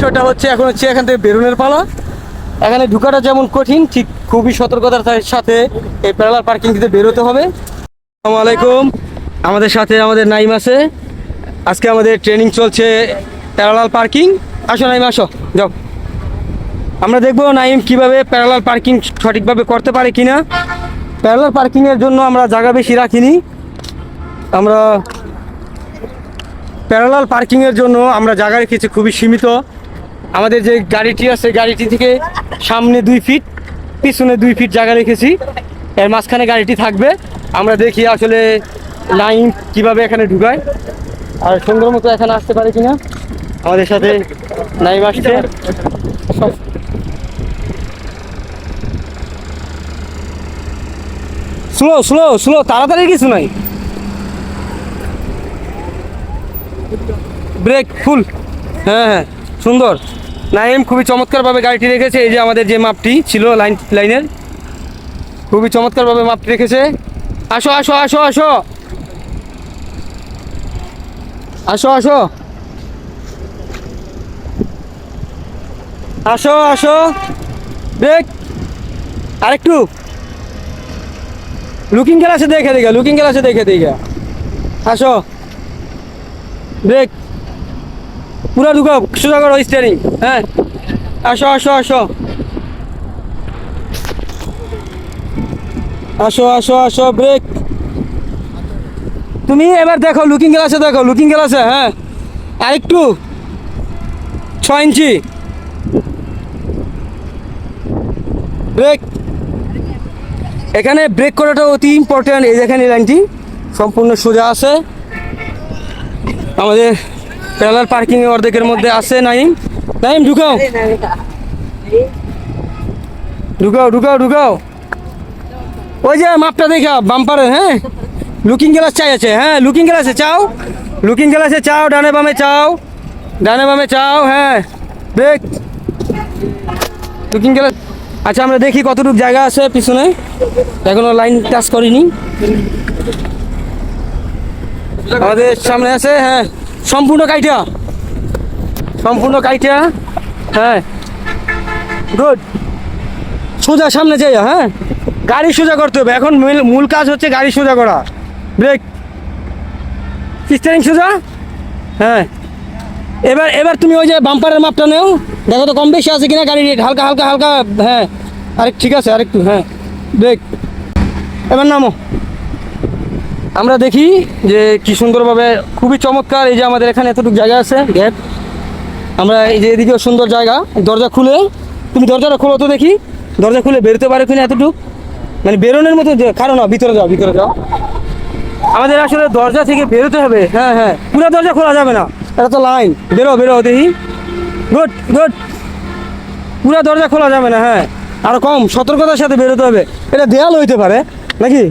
বিষয়টা হচ্ছে এখন হচ্ছে এখান থেকে বেরোনের পালা। এখানে ঢুকাটা যেমন কঠিন, ঠিক খুবই সতর্কতার সাথে এই প্যারালাল পার্কিং থেকে বেরোতে হবে। আসসালামু আলাইকুম। আমাদের সাথে আমাদের নাইম আছে। আজকে আমাদের ট্রেনিং চলছে প্যারালাল পার্কিং। আসো নাইম, আসো, যাও। আমরা দেখব নাইম কীভাবে প্যারালাল পার্কিং সঠিকভাবে করতে পারে কিনা। প্যারালাল পার্কিংয়ের জন্য আমরা জায়গা বেশি রাখিনি। আমরা প্যারালাল পার্কিংয়ের জন্য আমরা জায়গা রেখেছি খুবই সীমিত। আমাদের যে গাড়িটি আছে, গাড়িটি থেকে সামনে দুই ফিট, পিছনে দুই ফিট জায়গা রেখেছি। এর মাঝখানে গাড়িটি থাকবে। আমরা দেখি আসলে লাইন কীভাবে এখানে ঢুকায়। আর সুন্দর মতো এখানে আসতে পারে কিনা। আমাদের সাথে নাইম আসছে। স্লো স্লো স্লো, তাড়াতাড়ি কিছু নাই। Brake, full. হ্যাঁ হ্যাঁ। সুন্দর। নাইম খুবই চমৎকারভাবে গাড়িটি রেখেছে। এই যে আমাদের যে মাপটি ছিল লাইন লাইনের, খুবই চমৎকারভাবে মাপটি রেখেছে। আসো আসো আসো আসো। আসো আসো। আসো আসো। ব্রেক। আরেকটু। লুকিং গ্লাসে দেখে দিগা লুকিং গ্লাসে দেখে দিগা আসো। ব্রেক। পুরা ঢুকাও সোজা করো স্টিয়ারিং হ্যাঁ। আসো আসো আসো। আসো আসো আসো ব্রেক তুমি এবার দেখো লুকিং গ্লাসে দেখো লুকিং গ্লাসে হ্যাঁ। আরেকটু। ছ ইঞ্চি। ব্রেক এখানে ব্রেক করাটা অতি ইম্পর্টেন্ট এই দেখেন এই লাইনটি। সম্পূর্ণ সোজা আছে। আমাদের প্যারালাল পার্কিং অর্ধেকের মধ্যে আছে, নাইম? নাইম, ঢুকাও। ঢুকাও ঢুকাও ঢুকাও। ওই যে মাপটা দেখা বাম্পারে হ্যাঁ? লুকিং গ্লাস চাই আছে হ্যাঁ লুকিং গ্লাসে চাও। লুকিং গ্লাসে চাও, ডানে বামে চাও। ডানে বামে চাও হ্যাঁ। ব্রেক লুকিং গ্লাস আচ্ছা আমরা দেখি কতটুকু জায়গা আছে পিছনে। এখনও লাইন টাচ করিনি। আমাদের সামনে আছে হ্যাঁ। সম্পূর্ণ কাইটা। সম্পূর্ণ কাইটা হ্যাঁ। গুড সোজা সামনে যাই হ্যাঁ। গাড়ি সোজা করতে হবে। এখন মূল- কাজ হচ্ছে গাড়ি সোজা করা। ব্রেক স্টারিং সোজা? হ্যাঁ। এবার এবার তুমি ওই যে বাম্পারের মাপটা নেও। দেখো তো কম বেশি আছে কিনা গাড়ি রেট হালকা হালকা হালকা হ্যাঁ। আরেক, ঠিক আছে, আরেকটু হ্যাঁ। ব্রেক এবার নামো। আমরা দেখি যে কি সুন্দরভাবে, খুবই চমৎকার এই যে আমাদের এখানে এতটুকু জায়গা আছে গ্যাপ আমরা এই যে এদিকেও সুন্দর জায়গা, দরজা খুলে, তুমি দরজাটা খোলো তো দেখি, দরজা খুলে বেরোতে পারো কিনা এতটুকু? মানে বেরোনোর মতো কারণ ভিতরে যাও ভিতরে যাও। আমাদের আসলে দরজা থেকে বেরোতে হবে হ্যাঁ হ্যাঁ পুরো দরজা খোলা যাবে না। এটা তো লাইন বেরো বেরো, দেখি। গুড গুড পুরো দরজা খোলা যাবে না হ্যাঁ। আর কম, সতর্কতার সাথে বেরোতে হবে। এটা দেয়াল হইতে পারে, নাকি?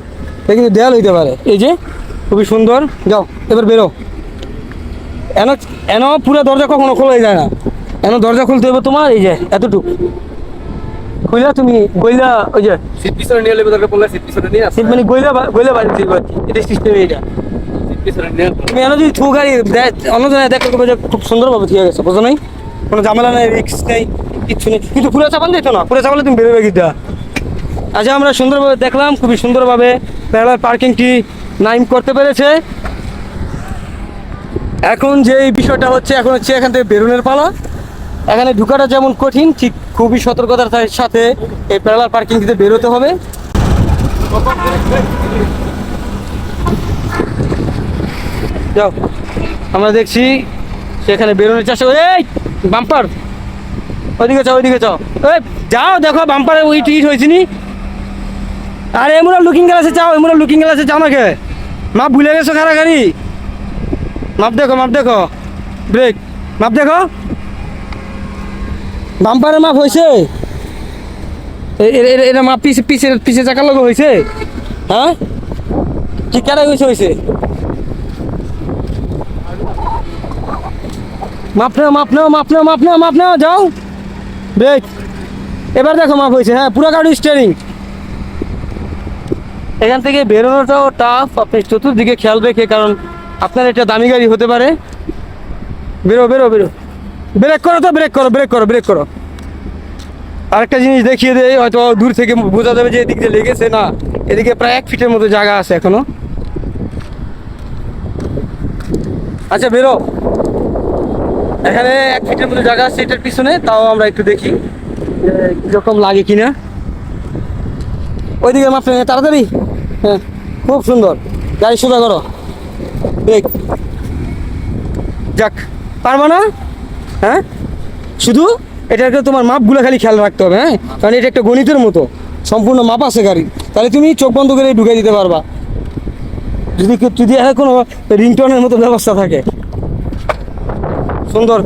এটা কিন্তু দেয়াল হইতে পারে। এই যে খুবই সুন্দর। যাও এবার বেরো। এন এন পুরো দরজা কখনো খোলাই যায় না। এন দরজা খুলতে হবে তোমার এই যে এতটুকু। খুললা তুমি গইলা ওই যে সিট পিছনে নিয়ে লেবে দরকার পড়লে সিট পিছনে নিয়ে সিট মানে গইলা বা- গইলা বাড়ি পারছি এটা সিস্টেম এটা সিট তুমি এনে যদি থু গাড়ি অন্য জনে দেখো যে খুব সুন্দরভাবে ঠিক গেছে বুঝো নাই? কোনো ঝামেলা নাই রিক্স নাই কিচ্ছু নেই। কিন্তু পুরো চাপান দিত না? পুরো চাপালে তুমি বেরোবে গিয়ে আচ্ছা আমরা সুন্দরভাবে দেখলাম, খুবই সুন্দরভাবে প্যারালাল পার্কিংটি নাইম করতে পেরেছে। এখন যে বিষয়টা হচ্ছে, এখন হচ্ছে এখান থেকে বেরোনের পালা। এখানে ঢুকাটা যেমন কঠিন, ঠিক খুবই সতর্কতার সাথে এই প্যারালাল পার্কিং থেকে বেরোতে হবে। যাও, আমরা দেখছি সেখানে বেরোনোর চেষ্টা এই, বাম্পার! ওইদিকে যাও ওইদিকে যাও। এই, যাও, দেখো, বাম্পারে উইট ইট হয়েছে নি। আরে এমন লুকিং গ্লাসে যাও এমন লুকিং গ্লাসে যাও নাকি মাপ ভুলে গেছো খারা গাড়ি মাপ দেখো মাপ দেখো। ব্রেক মাপ দেখো। বাম্পারের মাপ হয়েছে? এটা মাপ পিছে পিছে পিছে চাকার লগে হয়েছে? হ্যাঁ? কি কেন হয়েছে হয়েছে। মাপ নাও মাপ নাও মাপ নাও মাপ নাও মাপ নাও, যাও। ব্রেক এবার দেখো মাপ হয়েছে হ্যাঁ পুরো গাড়ি স্টিয়ারিং এখান থেকে বেরোনোটাও টাফ আপনি চতুর্দিকে খেয়াল রেখে, কারণ আপনার এটা দামি গাড়ি হতে পারে। বেরো বেরো বেরো। ব্রেক করো তো ব্রেক করো ব্রেক করো ব্রেক করো। আরেকটা জিনিস দেখিয়ে দেয় হয়তো দূর থেকে বোঝা যাবে যে এদিক দিয়ে লেগেছে, না, এদিকে প্রায় এক ফিটের মতো জায়গা আছে এখনও। আচ্ছা বেরো। এখানে এক ফিটের মতো জায়গা আছে এটার পিছনে, তাও আমরা একটু দেখি কীরকম লাগে কিনা। ওইদিকে নিয়ে, তাড়াতাড়ি। হ্যাঁ খুব সুন্দর। গাড়ি সোজা করো। ব্রেক যাক, পারবা না? হ্যাঁ? শুধু এটাকে তোমার মাপগুলো খালি খেয়াল রাখতে হবে হ্যাঁ? কারণ এটা একটা গণিতের মতো। সম্পূর্ণ মাপ আছে গাড়ি তাহলে তুমি চোখ বন্ধ করে ঢুকে দিতে পারবা। যদি যদি কোনো রিংটনের মতো ব্যবস্থা থাকে। সুন্দর।